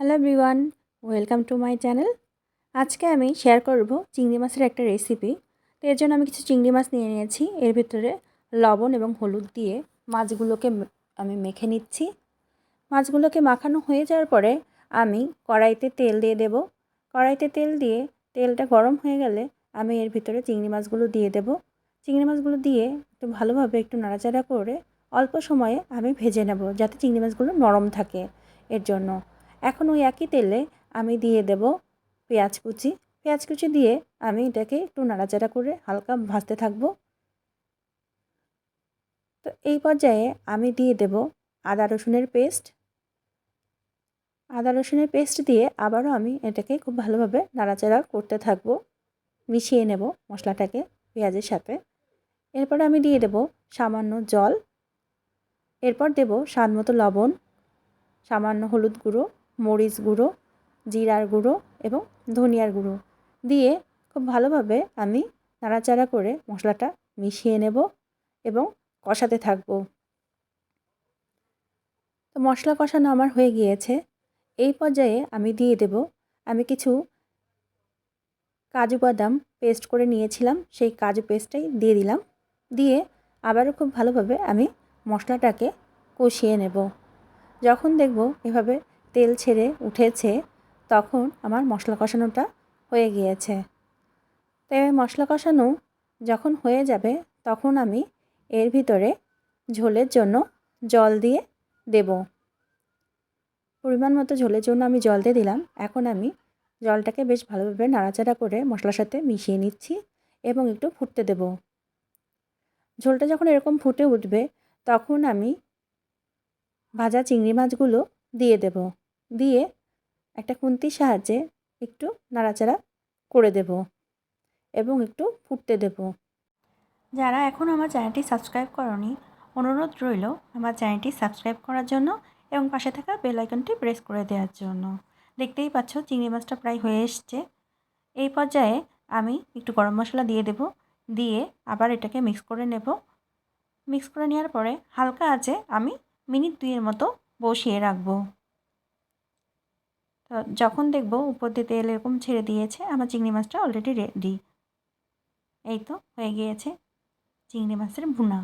Hello everyone welcome to my channel আজকে আমি share করব চিংড়ি মাছের একটা রেসিপি তো এর জন্য আমি কিছু চিংড়ি মাছ নিয়ে নিয়েছি। এর ভিতরে লবণ এবং হলুদ দিয়ে মাছগুলোকে আমি মেখে নিচ্ছি। মাছগুলোকে মাখানো হয়ে যাওয়ার পরে আমি কড়াইতে তেল দিয়ে দেব। কড়াইতে তেল দিয়ে তেলটা গরম হয়ে গেলে আমি এর ভিতরে চিংড়ি মাছগুলো দিয়ে দেব। চিংড়ি মাছগুলো দিয়ে একটু ভালোভাবে একটু নাড়াচাড়া করে অল্প সময়ে আমি ভেজে নেব যাতে চিংড়ি মাছগুলো নরম থাকে। এর জন্য এখন ওই একই তেলে আমি দিয়ে দেব পেঁয়াজ কুচি। পেঁয়াজ কুচি দিয়ে আমি এটাকে একটু নাড়াচাড়া করে হালকা ভাজতে থাকব। তো এই পর্যায়ে আমি দিয়ে দেব আদা রসুনের পেস্ট। আদা রসুনের পেস্ট দিয়ে আবারও আমি এটাকে খুব ভালোভাবে নাড়াচাড়া করতে থাকব। মিশিয়ে নেব মশলাটাকে পেঁয়াজের সাথে। এরপরে আমি দিয়ে দেব সামান্য জল। এরপর দেব স্বাদ মতো লবণ, সামান্য হলুদ গুঁড়ো। মরিচ গুঁড়ো, জিরার গুঁড়ো এবং ধনিয়ার গুঁড়ো দিয়ে খুব ভালোভাবে আমি নাড়াচাড়া করে মশলাটা মিশিয়ে নেব এবং কষাতে থাকব। তো মশলা কষানো আমার হয়ে গিয়েছে। এই পর্যায়ে আমি দিয়ে দেব। আমি কিছু কাজু বাদাম পেস্ট করে নিয়েছিলাম, সেই কাজু পেস্টটাই দিয়ে দিলাম। দিয়ে আবারও খুব ভালোভাবে আমি মশলাটাকে কষিয়ে নেব। যখন দেখব এভাবে তেল ছেড়ে উঠেছে, তখন আমার মশলা কষানোটা হয়ে গিয়েছে। তো মশলা কষানো যখন হয়ে যাবে, তখন আমি এর ভিতরে ঝোলের জন্য জল দিয়ে দেব। পরিমাণ মতো ঝোলের জন্য আমি জল দিয়ে দিলাম। এখন আমি জলটাকে বেশ ভালোভাবে নাড়াচাড়া করে মশলার সাথে মিশিয়ে নিচ্ছি এবং একটু ফুটতে দেব। ঝোলটা যখন এরকম ফুটে উঠবে, তখন আমি ভাজা চিংড়ি মাছগুলো দিয়ে দেব। দিয়ে একটা খুন্তির সাহায্যে একটু নাড়াচাড়া করে দেব এবং একটু ফুটতে দেব। যারা এখন আমার চ্যানেলটি সাবস্ক্রাইব করনি, অনুরোধ রইল আমার চ্যানেলটি সাবস্ক্রাইব করার জন্য এবং পাশে থাকা বেল আইকনটি প্রেস করে দেওয়ার জন্য। দেখতেই পাচ্ছ চিংড়ি মাছটা প্রায় হয়ে এসছে। এই পর্যায়ে আমি একটু গরম মশলা দিয়ে দেব, দিয়ে আবার এটাকে মিক্স করে নেব। মিক্স করে নেওয়ার পরে হালকা আছে আমি মিনিট দুইয়ের মতো বসিয়ে রাখব। তো যখন দেখব উপর দিয়ে তেল এরকম ছেড়ে দিয়েছে, আমার চিংড়ি মাছটা অলরেডি রেডি এই তো, হয়ে গিয়েছে চিংড়ি মাছের ভুনা।